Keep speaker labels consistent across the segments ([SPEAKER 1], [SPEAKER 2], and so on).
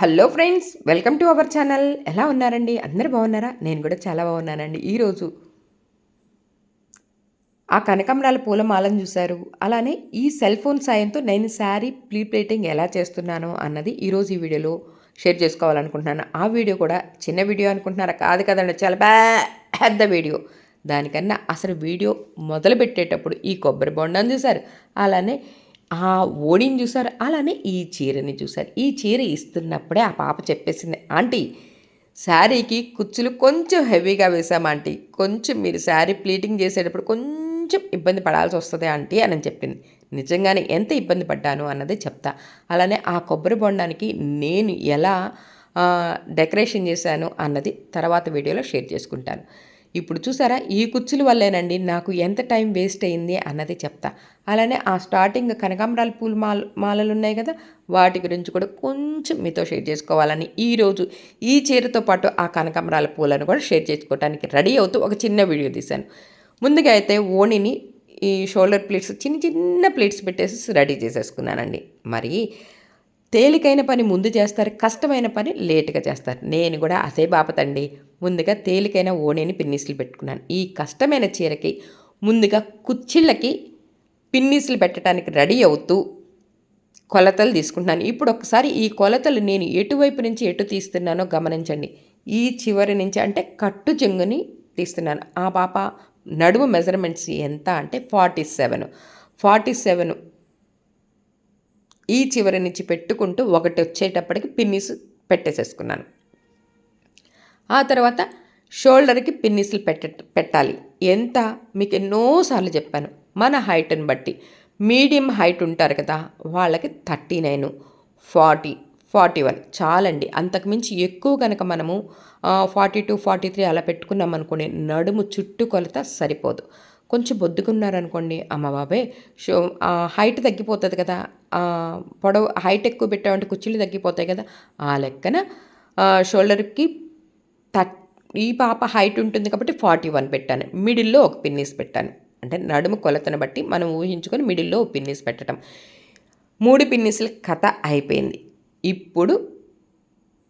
[SPEAKER 1] Hello friends welcome to our channel. ఎలా ఉన్నారండి? అందరు బాగున్నారా? నేను కూడా చాలా బాగున్నానండి. ఈరోజు ఆ కనకాంబరాల పూల మాలను చూశారు. అలానే ఈ సెల్ ఫోన్ సాయంతో నేను శారీ ప్లీ ప్లేటింగ్ ఎలా చేస్తున్నాను అన్నది ఈరోజు ఈ వీడియోలో షేర్ చేసుకోవాలనుకుంటున్నాను. ఆ వీడియో కూడా చిన్న వీడియో అనుకుంటున్నారా? కాదు కదండి చాలా పెద్ద వీడియో. దానికన్నా అసలు వీడియో మొదలు పెట్టేటప్పుడు ఈ కొబ్బరి బొండాన్ని చూశారు. అలానే ఆ ఓడిని చూశారు అలానే ఈ చీరని చూశారు. ఈ చీర ఇస్తున్నప్పుడే ఆ పాప చెప్పేసింది ఆంటీ శారీకి కుచ్చులు కొంచెం హెవీగా వేసాం ఆంటీ. కొంచెం మీరు శారీ ప్లీటింగ్ చేసేటప్పుడు కొంచెం ఇబ్బంది పడాల్సి వస్తుంది ఆంటీ అని చెప్పింది. నిజంగానే ఎంత ఇబ్బంది పడ్డాను అన్నది చెప్తా. అలానే ఆ కొబ్బరి బొండానికి నేను ఎలా డెకరేషన్ చేశాను అన్నది తర్వాత వీడియోలో షేర్ చేసుకుంటాను. ఇప్పుడు చూసారా ఈ కుచ్చుల వల్లేనండి నాకు ఎంత టైం వేస్ట్ అయింది అన్నది చెప్తా. అలానే ఆ స్టార్టింగ్ కనకాంబరాల పూల మాల మాలలు ఉన్నాయి కదా వాటి గురించి కూడా కొంచెం మీతో షేర్ చేసుకోవాలని ఈరోజు ఈ చీరతో పాటు ఆ కనకాంబరాల పూలను కూడా షేర్ చేసుకోవడానికి రెడీ అవుతూ ఒక చిన్న వీడియో తీశాను. ముందుగా అయితే ఓణిని ఈ షోల్డర్ ప్లేట్స్ చిన్న చిన్న ప్లేట్స్ పెట్టేసి రెడీ చేసేసుకున్నానండి. మరి తేలికైన పని ముందు చేస్తారు కష్టమైన పని లేటుగా చేస్తారు. నేను కూడా అసే బాపతండి ముందుగా తేలికైన ఓనేని పిన్నీసులు పెట్టుకున్నాను. ఈ కష్టమైన చీరకి ముందుగా కుచ్చిళ్ళకి పిన్నీసులు పెట్టడానికి రెడీ అవుతూ కొలతలు తీసుకుంటున్నాను. ఇప్పుడు ఒకసారి ఈ కొలతలు నేను ఎటువైపు నుంచి ఎటు తీస్తున్నానో గమనించండి. ఈ చివరి నుంచి అంటే కట్టు చెంగుని తీస్తున్నాను. ఆ పాప నడుము మెజర్మెంట్స్ ఎంత అంటే ఫార్టీ సెవెన్. ఫార్టీ సెవెన్ ఈ చివరి నుంచి పెట్టుకుంటూ ఒకటి వచ్చేటప్పటికి పిన్నిస్ పెట్టేసేసుకున్నాను. ఆ తర్వాత షోల్డర్కి పిన్నిస్లు పెట్ట పెట్టాలి. ఎంత? మీకు ఎన్నోసార్లు చెప్పాను. మన హైట్ని బట్టి. మీడియం హైట్ ఉంటారు కదా వాళ్ళకి thirty nine forty forty one చాలండి. అంతకుమించి ఎక్కువ కనుక మనము ఫార్టీ టూ ఫార్టీ త్రీ అలా పెట్టుకున్నాం అనుకోండి నడుము చుట్టూ కొలత సరిపోదు. కొంచెం బొద్దుకున్నారనుకోండి అమ్మ బాబే షో హైట్ తగ్గిపోతుంది కదా పొడవు హైట్ ఎక్కువ పెట్టామంటే కుర్చీలు తగ్గిపోతాయి కదా ఆ లెక్కన షోల్డర్కి థర్ట్ ఈ పాప హైట్ ఉంటుంది కాబట్టి ఫార్టీ వన్ పెట్టాను. మిడిల్లో ఒక పిన్నీస్ పెట్టాను. అంటే నడుము కొలతను బట్టి మనం ఊహించుకొని మిడిల్లో ఒక పిన్నీస్ పెట్టడం. మూడు పిన్నీసుల కథ అయిపోయింది. ఇప్పుడు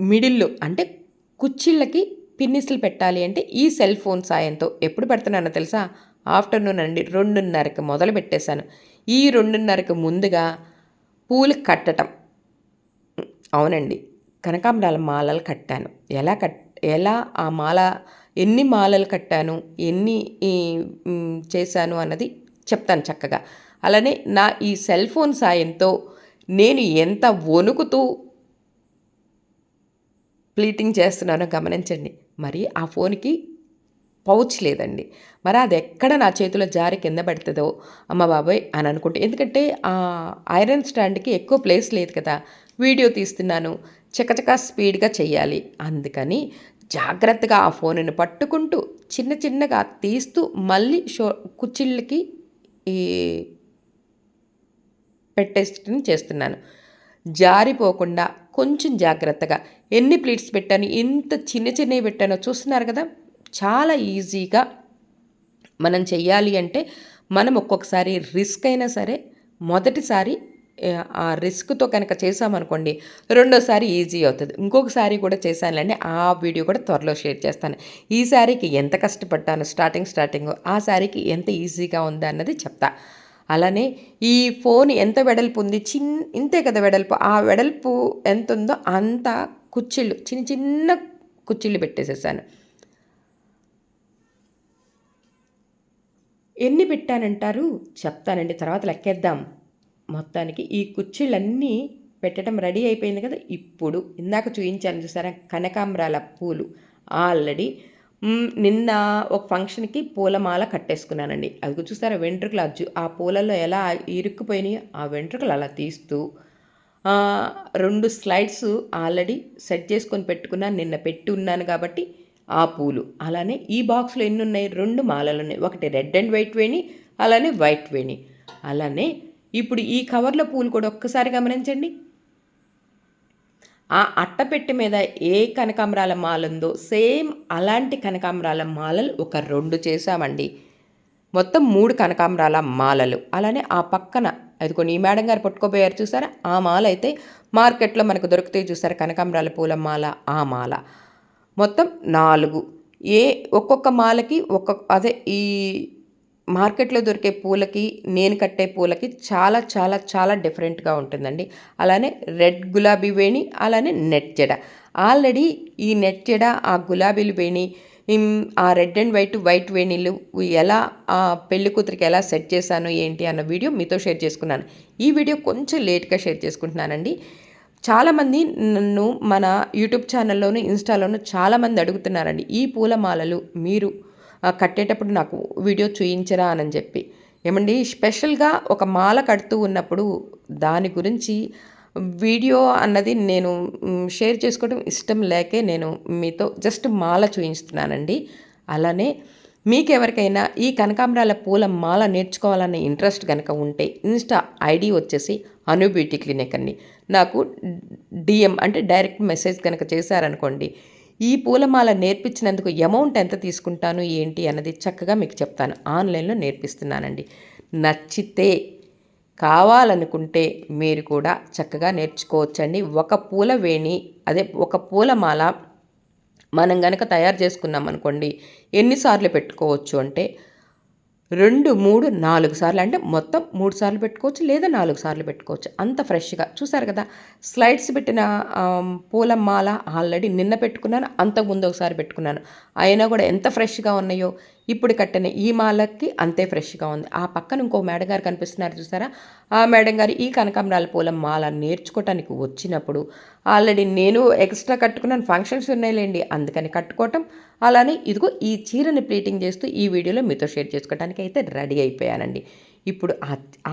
[SPEAKER 1] మిడిల్లో అంటే కుచ్చిళ్ళకి పిన్నిస్లు పెట్టాలి అంటే ఈ సెల్ ఫోన్ సాయంతో ఎప్పుడు పెడుతున్నానో తెలుసా? ఆఫ్టర్నూన్ అండి రెండున్నరకి మొదలు పెట్టేశాను. ఈ రెండున్నరకి ముందుగా పూలు కట్టడం అవునండి కనకాంబరాల మాలలు కట్టాను. ఎలా కట్ ఎలా ఆ మాల ఎన్ని మాలలు కట్టాను ఎన్ని చేశాను అన్నది చెప్తాను చక్కగా. అలానే నా ఈ సెల్ ఫోన్ సాయంతో నేను ఎంత వణుకుతూ ప్లీటింగ్ చేస్తున్నానో గమనించండి. మరి ఆ ఫోన్కి పౌచ్ లేదండి. మరి అది ఎక్కడ నా చేతిలో జారి కింద పడుతుందో అమ్మ బాబాయ్ అని అనుకుంటే ఎందుకంటే ఆ ఐరన్ స్టాండ్కి ఎక్కువ ప్లేస్ లేదు కదా. వీడియో తీస్తున్నాను చకచకా స్పీడ్గా చేయాలి అందుకని జాగ్రత్తగా ఆ ఫోనుని పట్టుకుంటూ చిన్న చిన్నగా తీస్తూ మళ్ళీ షో కుచ్చిళ్ళకి ఈ పెట్టేసి చేస్తున్నాను. జారిపోకుండా కొంచెం జాగ్రత్తగా ఎన్ని ప్లేట్స్ పెట్టాను ఎంత చిన్న చిన్నవి పెట్టానో చూస్తున్నారు కదా? చాలా ఈజీగా మనం చెయ్యాలి అంటే మనం ఒక్కొక్కసారి రిస్క్ అయినా సరే మొదటిసారి ఆ రిస్క్తో కనుక చేసామనుకోండి రెండోసారి ఈజీ అవుతుంది. ఇంకొకసారి కూడా చేశానులేండి ఆ వీడియో కూడా త్వరలో షేర్ చేస్తాను. ఈ శారీకి ఎంత కష్టపడ్డాను స్టార్టింగ్ స్టార్టింగ్ ఆ శారీకి ఎంత ఈజీగా ఉందా అన్నది చెప్తా. అలానే ఈ ఫోన్ ఎంత వెడల్పు ఉంది చిన్ ఇంతే కదా వెడల్పు ఆ వెడల్పు ఎంత ఉందో అంత కుచ్చిళ్ళు చిన్న చిన్న కుచ్చిళ్ళు పెట్టేసేసాను. ఎన్ని పెట్టానంటారు? చెప్తానండి తర్వాత లెక్కేద్దాం. మొత్తానికి ఈ కుర్చీలన్నీ పెట్టడం రెడీ అయిపోయింది కదా ఇప్పుడు. ఇందాక చూపించాను చూసారా? కనకాంబరాల పూలు. ఆల్రెడీ నిన్న ఒక ఫంక్షన్కి పూలమాల కట్టేసుకున్నానండి. అది చూసారా వెంట్రుకలు అజ్జు ఆ పూలలో ఎలా ఇరుక్కుపోయినాయి ఆ వెంట్రుకలు అలా తీస్తూ రెండు స్లైడ్స్ ఆల్రెడీ సెట్ చేసుకొని పెట్టుకున్నాను. నిన్న పెట్టి ఉన్నాను కాబట్టి ఆ పూలు. అలానే ఈ బాక్స్లో ఎన్ని ఉన్నాయి? రెండు మాలలు ఉన్నాయి ఒకటి రెడ్ అండ్ వైట్ వేణి అలానే వైట్ వేణి. అలానే ఇప్పుడు ఈ కవర్ల పూలు కూడా ఒక్కసారి గమనించండి. ఆ అట్టపెట్టె మీద ఏ కనకాంబరాల మాలందో సేమ్ అలాంటి కనకాంబరాల మాలలు ఒక రెండు చేసామండి మొత్తం మూడు కనకాంబరాల మాలలు. అలానే ఆ పక్కన అది కొన్ని ఈ మేడం గారు పట్టుకోపోయారు చూసారా? ఆ మాల అయితే మార్కెట్లో మనకు దొరుకుతాయి చూసారా? కనకాంబరాల పూల మాల ఆ మాల. మొత్తం నాలుగు. ఏ ఒక్కొక్క మాలకి ఒక్కొక్క అదే ఈ మార్కెట్లో దొరికే పూలకి నేను కట్టే పూలకి చాలా చాలా చాలా డిఫరెంట్గా ఉంటుందండి. అలానే రెడ్ గులాబీ వేణి అలానే నెట్ జడ. ఆల్రెడీ ఈ నెట్ జడ ఆ గులాబీలు వేణి ఆ రెడ్ అండ్ వైట్ వైట్ వేణీలు ఎలా ఆ పెళ్ళి కూతురికి ఎలా సెట్ చేశాను ఏంటి అన్న వీడియో మీతో షేర్ చేసుకున్నాను. ఈ వీడియో కొంచెం లేట్గా షేర్ చేసుకుంటున్నానండి. చాలామంది నన్ను మన యూట్యూబ్ ఛానల్లోను ఇన్స్టాలోను చాలామంది అడుగుతున్నారండి ఈ పూలమాలలు మీరు కట్టేటప్పుడు నాకు వీడియో చూయించరా అని చెప్పి ఏమండి స్పెషల్గా ఒక మాల కడుతూ ఉన్నప్పుడు దాని గురించి వీడియో అన్నది నేను షేర్ చేసుకోవడం ఇష్టం లేకే నేను మీతో జస్ట్ మాల చూయించుతున్నానండి అలానే మీకు ఎవరికైనా ఈ కనకాంబరాల పూల మాల నేర్చుకోవాలనే ఇంట్రెస్ట్ కనుక ఉంటే ఇన్స్టా ఐడి వచ్చేసి అను బ్యూటీ క్లినిక్ అండి నాకు డిఎం అంటే డైరెక్ట్ మెసేజ్ కనుక చేశారనుకోండి ఈ పూలమాల నేర్పించినందుకు అమౌంట్ ఎంత తీసుకుంటాను ఏంటి అన్నది చక్కగా మీకు చెప్తాను. ఆన్లైన్లో నేర్పిస్తున్నానండి. నచ్చితే కావాలనుకుంటే మీరు కూడా చక్కగా నేర్చుకోవచ్చండి. ఒక పూల వేణి అదే ఒక పూలమాల మనం కనుక తయారు చేసుకున్నాం అనుకోండి ఎన్నిసార్లు పెట్టుకోవచ్చు అంటే రెండు మూడు నాలుగు సార్లు. అంటే మొత్తం మూడు సార్లు పెట్టుకోవచ్చు లేదా నాలుగు సార్లు పెట్టుకోవచ్చు. అంత ఫ్రెష్గా. చూసారు కదా? స్లైడ్స్ పెట్టిన పూల మాల ఆల్రెడీ నిన్న పెట్టుకున్నాను. అంతకుముందు ఒకసారి పెట్టుకున్నాను. అయినా కూడా ఎంత ఫ్రెష్గా ఉన్నాయో ఇప్పుడు కట్టిన ఈ మాలకి అంతే ఫ్రెష్గా ఉంది. ఆ పక్కన ఇంకో మేడం గారు కనిపిస్తున్నారు చూసారా? ఆ మేడం గారు ఈ కనకాంబరాల పూల మాల నేర్చుకోవటానికి వచ్చినప్పుడు ఆల్రెడీ నేను ఎక్స్ట్రా కట్టుకున్నాను ఫంక్షన్స్ ఉన్నాయిలేండి అందుకని కట్టుకోవటం. అలానే ఇదిగో ఈ చీరని ప్లీటింగ్ చేస్తూ ఈ వీడియోలో మీతో షేర్ చేసుకోవడానికి అయితే రెడీ అయిపోయానండి. ఇప్పుడు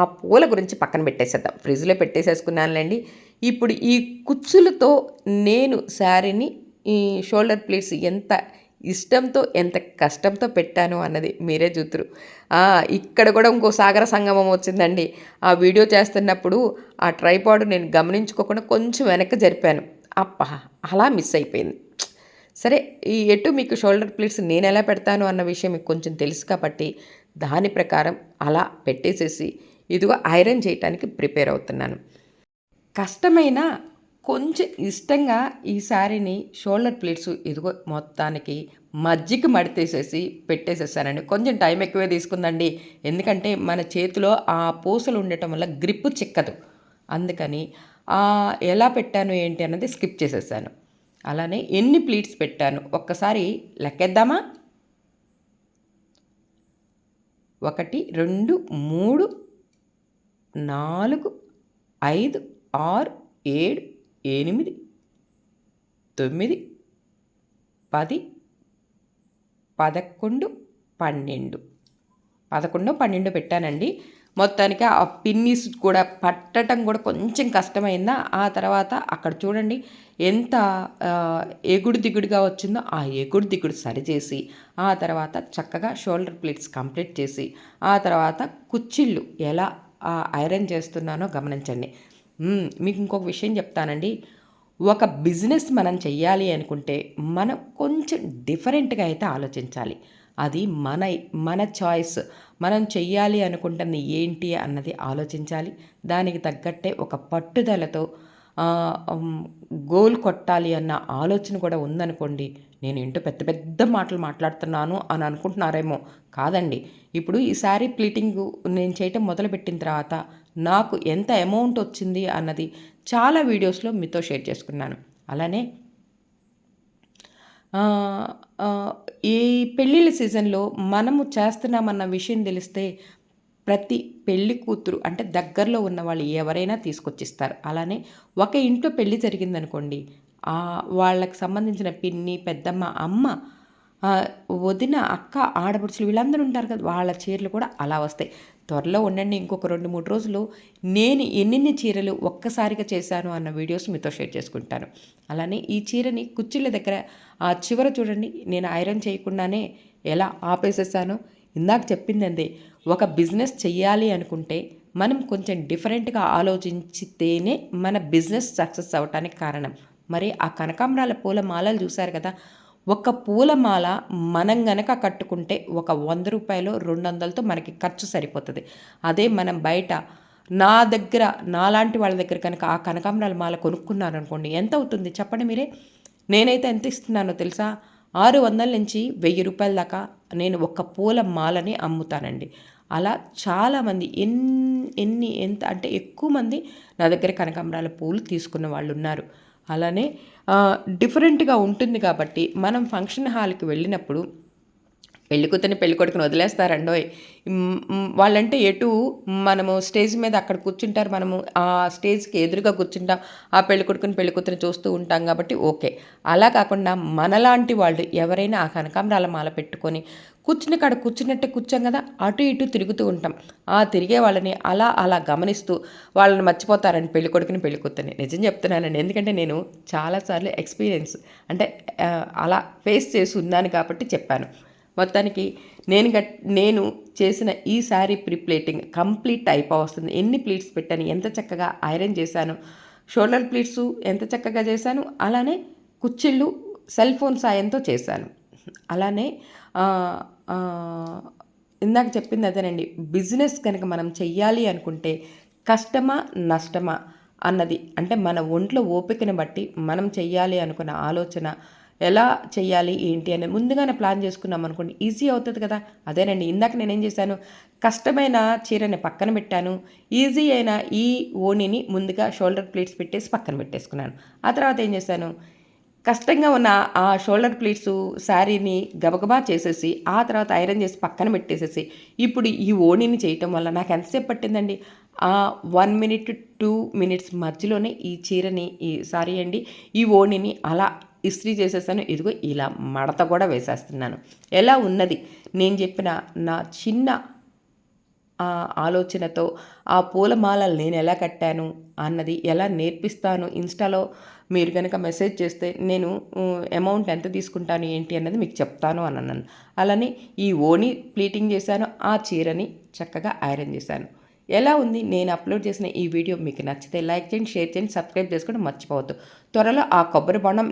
[SPEAKER 1] ఆ పూల గురించి పక్కన పెట్టేసేద్దాం. ఫ్రిడ్జ్లో పెట్టేసేసుకున్నానులేండి. ఇప్పుడు ఈ కుచ్చులతో నేను శారీని ఈ షోల్డర్ ప్లేట్స్ ఎంత ఇష్టంతో ఎంత కష్టంతో పెట్టాను అన్నది మీరే చూతురు ఇక్కడ కూడా ఇంకో సాగర సంగమం వచ్చిందండి. ఆ వీడియో చేస్తున్నప్పుడు ఆ ట్రైపాడ్ నేను గమనించుకోకుండా కొంచెం వెనక్కి జరిపాను. అప్ప అలా మిస్ అయిపోయింది. సరే ఈ ఎటు మీకు షోల్డర్ ప్లేట్స్ నేను ఎలా పెడతాను అన్న విషయం మీకు కొంచెం తెలుసు కాబట్టి దాని ప్రకారం అలా పెట్టేసేసి ఇదిగో ఐరన్ చేయటానికి ప్రిపేర్ అవుతున్నాను. కష్టమైన కొంచెం ఇష్టంగా ఈ శారీని షోల్డర్ ప్లేట్స్ ఇదిగో మొత్తానికి మజ్జిగ మడితేసేసి పెట్టేసేసానండి. కొంచెం టైం ఎక్కువే తీసుకుందండి. ఎందుకంటే మన చేతిలో ఆ పూసలు ఉండటం వల్ల గ్రిప్ చిక్కదు. అందుకని ఎలా పెట్టాను ఏంటి అన్నది స్కిప్ చేసేసాను. అలానే ఎన్ని ప్లీట్స్ పెట్టాను? ఒక్కసారి లెక్కేద్దామా? ఒకటి రెండు మూడు నాలుగు ఐదు ఆరు ఏడు ఎనిమిది తొమ్మిది పది పదకొండు పన్నెండు. పదకొండు పన్నెండు పెట్టానండి. మొత్తానికి ఆ పిన్నిస్ కూడా పట్టడం కూడా కొంచెం కష్టమైందా? ఆ తర్వాత అక్కడ చూడండి ఎంత ఎగుడు దిగుడుగా వచ్చిందో ఆ ఎగుడు దిగుడు సరిచేసి ఆ తర్వాత చక్కగా షోల్డర్ ప్లేట్స్ కంప్లీట్ చేసి ఆ తర్వాత కుచ్చిళ్ళు ఎలా ఐరన్ చేస్తున్నానో గమనించండి. మీకు ఇంకొక విషయం చెప్తానండి. ఒక బిజినెస్ మనం చెయ్యాలి అనుకుంటే మనం కొంచెం డిఫరెంట్గా అయితే ఆలోచించాలి. అది మన మన చాయిస్. మనం చెయ్యాలి అనుకుంటుంది ఏంటి అన్నది ఆలోచించాలి. దానికి తగ్గట్టే ఒక పట్టుదలతో గోల్ కొట్టాలి అన్న ఆలోచన కూడా ఉందనుకోండి నేను ఏంటో పెద్ద పెద్ద మాటలు మాట్లాడుతున్నాను అని అనుకుంటున్నారేమో. కాదండి. ఇప్పుడు ఈ ప్లీటింగ్ నేను చేయటం మొదలుపెట్టిన తర్వాత నాకు ఎంత అమౌంట్ వచ్చింది అన్నది చాలా వీడియోస్లో మీతో షేర్ చేసుకున్నాను. అలానే ఈ పెళ్ళిళ్ళ సీజన్లో మనము చేస్తున్నామన్న విషయం తెలిస్తే ప్రతి పెళ్ళి కూతురు అంటే దగ్గరలో ఉన్న వాళ్ళు ఎవరైనా తీసుకొచ్చిస్తారు. అలానే ఒక ఇంట్లో పెళ్ళి జరిగిందనుకోండి వాళ్ళకి సంబంధించిన పిన్ని పెద్దమ్మ అమ్మ వదిన అక్క ఆడపడుచులు వీళ్ళందరూ ఉంటారు కదా వాళ్ళ చీరలు కూడా అలా వస్తాయి. త్వరలో ఉండండి ఇంకొక రెండు మూడు రోజులు నేను ఎన్నెన్ని చీరలు ఒక్కసారిగా చేశాను అన్న వీడియోస్ మీతో షేర్ చేసుకుంటాను. అలానే ఈ చీరని కుర్చీల దగ్గర ఆ చివర చూడండి నేను ఐరన్ చేయకుండానే ఎలా ఆపేసేసానో. ఇందాక చెప్పిందండి ఒక బిజినెస్ చెయ్యాలి అనుకుంటే మనం కొంచెం డిఫరెంట్గా ఆలోచించితేనే మన బిజినెస్ సక్సెస్ అవ్వటానికి కారణం. మరి ఆ కనకాంబరాల పూల మాలలు చూశారు కదా ఒక పూలమాల మనం గనక కట్టుకుంటే ఒక వంద రూపాయలు రెండు వందలతో మనకి ఖర్చు సరిపోతుంది. అదే మనం బయట నా దగ్గర నాలాంటి వాళ్ళ దగ్గర కనుక ఆ కనకాంబరాల మాల కొనుక్కున్నారనుకోండి ఎంత అవుతుంది చెప్పండి మీరే? నేనైతే ఎంత ఇస్తున్నానో తెలుసా? ఆరు వందల నుంచి వెయ్యి రూపాయల దాకా నేను ఒక పూల మాలని అమ్ముతానండి. అలా చాలామంది ఎన్ని ఎన్ని ఎంత అంటే ఎక్కువ మంది నా దగ్గర కనకాంబరాల పూలు తీసుకున్న వాళ్ళు ఉన్నారు అలానే డిఫరెంట్గా ఉంటుంది కాబట్టి మనం ఫంక్షన్ హాల్కి వెళ్ళినప్పుడు పెళ్ళి పెళ్ళికొడుకుని పెళ్ళి వదిలేస్తారండోయ్ వాళ్ళంటే ఎటు మనము స్టేజ్ మీద అక్కడ కూర్చుంటారు మనము ఆ స్టేజ్కి ఎదురుగా కూర్చుంటాం ఆ పెళ్ళికొడుకుని కొడుకుని చూస్తూ ఉంటాం కాబట్టి ఓకే. అలా కాకుండా మనలాంటి వాళ్ళు ఎవరైనా ఆ కనకాంబరాల మాల పెట్టుకొని కూర్చుని కాడ కూర్చున్నట్టే కూర్చాం కదా అటు ఇటు తిరుగుతూ ఉంటాం. ఆ తిరిగే వాళ్ళని అలా అలా గమనిస్తూ వాళ్ళని మర్చిపోతారని పెళ్ళికొడుకుని కొడుకుని నిజం చెప్తున్నానండి. ఎందుకంటే నేను చాలాసార్లు ఎక్స్పీరియన్స్ అంటే అలా ఫేస్ చేసి ఉన్నాను కాబట్టి చెప్పాను. మొత్తానికి నేను గట్ నేను చేసిన ఈ శారీ ప్రిప్లేటింగ్ కంప్లీట్ టైప్ వస్తుంది. ఎన్ని ప్లీట్స్ పెట్టాను ఎంత చక్కగా ఐరన్ చేశాను షోల్డర్ ప్లీట్స్ ఎంత చక్కగా చేశాను అలానే కుచ్చిళ్ళు సెల్ ఫోన్ సాయంతో చేశాను. అలానే ఇందాక చెప్పింది అదేనండి బిజినెస్ కనుక మనం చెయ్యాలి అనుకుంటే కష్టమా నష్టమా అన్నది అంటే మన ఒంట్లో ఓపికను బట్టి మనం చెయ్యాలి అనుకున్న ఆలోచన ఎలా చేయాలి ఏంటి అని ముందుగానే ప్లాన్ చేసుకున్నాం అనుకోండి ఈజీ అవుతుంది కదా. అదేనండి ఇందాక నేనేం చేశాను కష్టమైన చీరని పక్కన పెట్టాను ఈజీ అయిన ఈ ఓణిని ముందుగా షోల్డర్ ప్లేట్స్ పెట్టేసి పక్కన పెట్టేసుకున్నాను. ఆ తర్వాత ఏం చేశాను కష్టంగా ఉన్న ఆ షోల్డర్ ప్లీట్స్ శారీని గబగబా చేసేసి ఆ తర్వాత ఐరన్ చేసి పక్కన పెట్టేసేసి ఇప్పుడు ఈ ఓణిని చేయటం వల్ల నాకు ఎంతసేపు పట్టిందండి? ఆ వన్ మినిట్ టూ మినిట్స్ మధ్యలోనే ఈ చీరని ఈ సారీ అండి ఈ ఓణిని అలా ఇస్త్రీ చేసేసాను ఇదిగో ఇలా మడత కూడా వేసేస్తున్నాను. ఎలా ఉన్నది? నేను చెప్పిన నా చిన్న ఆలోచనతో ఆ పూలమాలలు నేను ఎలా కట్టాను అన్నది ఎలా నేర్పిస్తాను ఇన్స్టాలో మీరు కనుక మెసేజ్ చేస్తే నేను అమౌంట్ ఎంత తీసుకుంటాను ఏంటి అన్నది మీకు చెప్తాను అని అన్నాను. అలానే ఈ ఓని ప్లీటింగ్ చేశాను ఆ చీరని చక్కగా ఐరన్ చేశాను. ఎలా ఉంది? నేను అప్లోడ్ చేసిన ఈ వీడియో మీకు నచ్చితే లైక్ చేయండి షేర్ చేయండి సబ్స్క్రైబ్ చేసుకోవడం మర్చిపోవద్దు. త్వరలో ఆ కొబ్బరి బొండం